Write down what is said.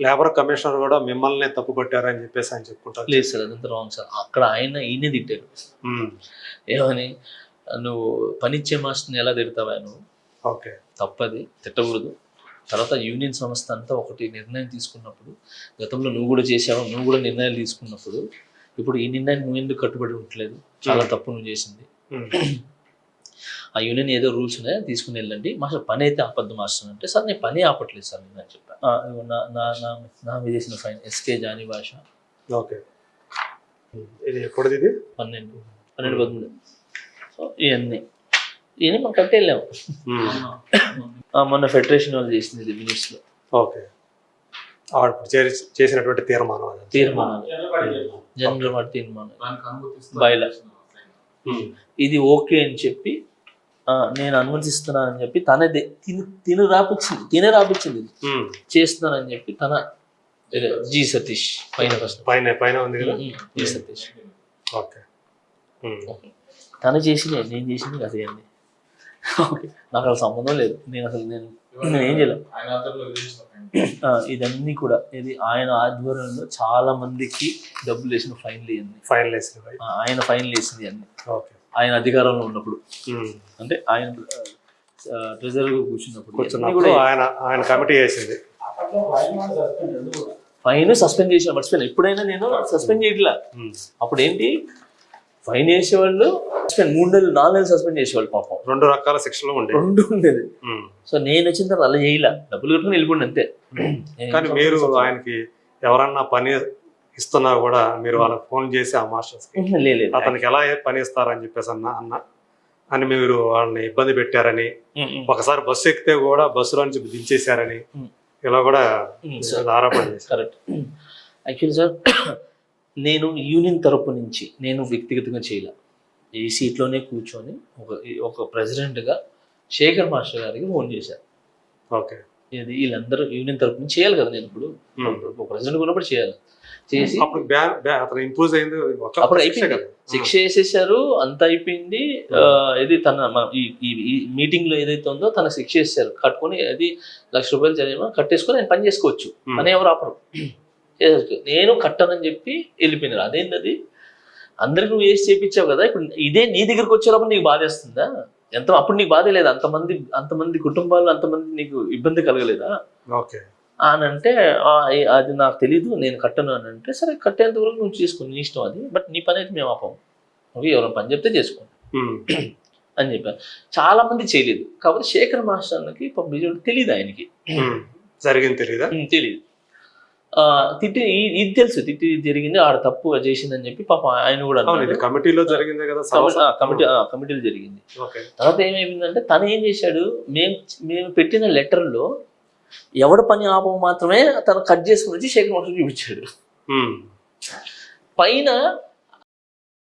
Labour commissioner కూడా మిమ్మల్ని తప్పు పట్టారని చెప్పేసి ఆయన చెప్పుకుంటారు. లేదు సార్ అదంతా రాంగ్ సార్. అక్కడ ఆయన ఈయనే తిట్టారు ఏమని? నువ్వు పనిచ్చే మాస్టర్ని ఎలా తిడతావా నువ్వు? ఓకే. తప్పది తిట్టకూడదు. తర్వాత యూనియన్ సంస్థ అంతా ఒకటి నిర్ణయం తీసుకున్నప్పుడు గతంలో నువ్వు కూడా చేసావు నువ్వు కూడా నిర్ణయాలు తీసుకున్నప్పుడు ఇప్పుడు ఈ నిర్ణయాన్ని నువ్వు ఎందుకు కట్టుబడి ఉండట్లేదు? చాలా తప్పు నువ్వు చేసింది. ఆ యూనియన్ ఏదో రూల్స్ ఉన్నాయో తీసుకుని వెళ్ళండి. మాస్టర్ పని అయితే ఆపద్దు మాస్టర్ అంటే సార్ నేను పని ఆపట్లేదు సార్ నేను అని చెప్పాను "ఆ, ఇదిగో నా నా నా నా మీద చేసిన fine SK Jani Basha. Okay. ఇది ఎప్పుడుది ఇది? పన్నెండు. పన్నెండు పదమూడు. సో ఇవన్నీ. ఇవన్నీ మనం కట్టెళ్ళాము ఉమ్, ఆ, మొన్న ఫెడరేషన్ వాళ్ళు చేసింది ఇది మినిట్స్లో ఓకే. చేసినటువంటి తీర్మానం అది. తీర్మానాలు జనరల్ వాటి తీర్మానం. బయల ఇది ఓకే అని చెప్పి నేను అనుమతిస్తున్నాను అని చెప్పి తనదే తిని తిని రాపిచ్చింది. తినే రాపిచ్చింది. చేస్తున్నానని చెప్పి తన జి సతీష్ పైన ఫస్ట్. పైన పైన ఉంది కదా? జి సతీష్. ఓకే. తను చేసింది నేను చేసింది అదే అండి. నాకు అసలు సంబంధం లేదు. నేను అసలు నేను నేను ఏం చేయలేదు ఇదన్నీ కూడా ఇది ఆయన ఆధ్వర్యంలో చాలా మందికి డబ్బులు వేసిన ఫైన్లు ఇవన్నీ. ఫైనల్ వేసింది ఆ, ఆయన ఫైన్లు వేసింది అన్ని ఓకే. ఆయన అధికారంలో ఉన్నప్పుడు. అంటే ఆయన ట్రెజర్ కూర్చున్నప్పుడు. ఆయన ఆయన కమిటీ వేసింది ఫైన్ సస్పెండ్ చేసిన మర్చిపోయినా. ఎప్పుడైనా నేను సస్పెండ్ చేయట్లా. అప్పుడు ఏంటి? ఫైన్ వేసేవాళ్ళు సస్పెండ్ మూడు నెలలు నాలుగు నెలలు సస్పెండ్ చేసేవాళ్ళు పాపం. రెండు రకాల శిక్షలు ఉండేవి. రెండు ఉండేది. సో నేను వచ్చిన తర్వాత అలా చేయలే. డబ్బులు కట్టుకుని వెళ్ళిపోండి అంతే. కానీ మీరు ఆయనకి ఎవరన్నా పని ఇస్తున్నా కూడా మీరు వాళ్ళకి ఫోన్ చేసి ఆ మాస్టర్స్ అతనికి ఎలా పని ఇస్తారని చెప్పేసి అన్న అన్న అని మీరు వాళ్ళని ఇబ్బంది పెట్టారని ఒకసారి బస్సు ఎక్కితే కూడా బస్సులో నుంచి దించేశారని. ఇలా కూడా ఆరోపణ చేశారు. కరెక్ట్. యాక్చువల్లీ సార్ నేను యూనియన్ తరపు నుంచి నేను వ్యక్తిగతంగా చేయలే. ఈ సీట్లోనే కూర్చొని ఒక ఒక ప్రెసిడెంట్గా శేఖర్ మాస్టర్ గారికి ఫోన్ చేశాను ఓకే. ఇది వీళ్ళందరూ యూనియన్ తరపు నుంచి చేయాలి కదా నేను ఇప్పుడు. ప్రెసిడెంట్ ఉన్నప్పుడు చేయాలి. చేసి అప్పుడు ఇంపోజ్ అయింది అప్పుడు అయిపోయింది. కదా. శిక్ష వేసేసారు అంత అయిపోయింది. ఇది తన మన- ఈ మీటింగ్లో ఏదైతే ఉందో తన శిక్ష వేసారు కట్టుకొని అది లక్ష రూపాయలు జరిగిన కట్టేసుకొని ఆయన పని చేసుకోవచ్చు. అని ఎవరు ఆపరు. నేను కట్టనని చెప్పి వెళ్ళిపోయినారు. అదేంటి అది? అందరికి నువ్వు వేసి చేపించావు కదా. ఇప్పుడు ఇదే నీ దగ్గరికి వచ్చేటప్పుడు నీకు బాధేస్తుందా? ఎంత అప్పుడు నీకు బాధ లేదా. అంతమంది అంతమంది కుటుంబాలు అంతమంది నీకు ఇబ్బంది కలగలేదా? ఓకే. అని అంటే "ఆ, ఏ- అది నాకు తెలీదు నేను కట్టను అని అంటే సరే కట్టేంత వరకు నువ్వు చేసుకో నీ ఇష్టం అది. బట్ నీ పని అయితే మేము ఆపం. ఓకే ఎవరైనా పని చెప్తే చేసుకో అని చెప్పాను చాలా మంది చేయలేదు. కాబట్టి శేఖర్ మాస్టర్కి పాపం విజయుడు తెలియదు ఆయనకి. జరిగింది తెలియదు ఆ, తిట్టి ఇది తెలుసు. తిట్టి జరిగింది ఆడ తప్పు చేసిందని చెప్పి పాప ఆయన కూడా కమిటీలో జరిగిందే కదా కమిటీ కమిటీలో జరిగింది. తర్వాత ఏమైందంటే తను ఏం చేశాడు మేము మేము పెట్టిన లెటర్లో ఎవడ పని ఆపం మాత్రమే తను కట్ చేసుకుని వచ్చి శేఖర్ మాస్టర్ చూపించాడు. పైన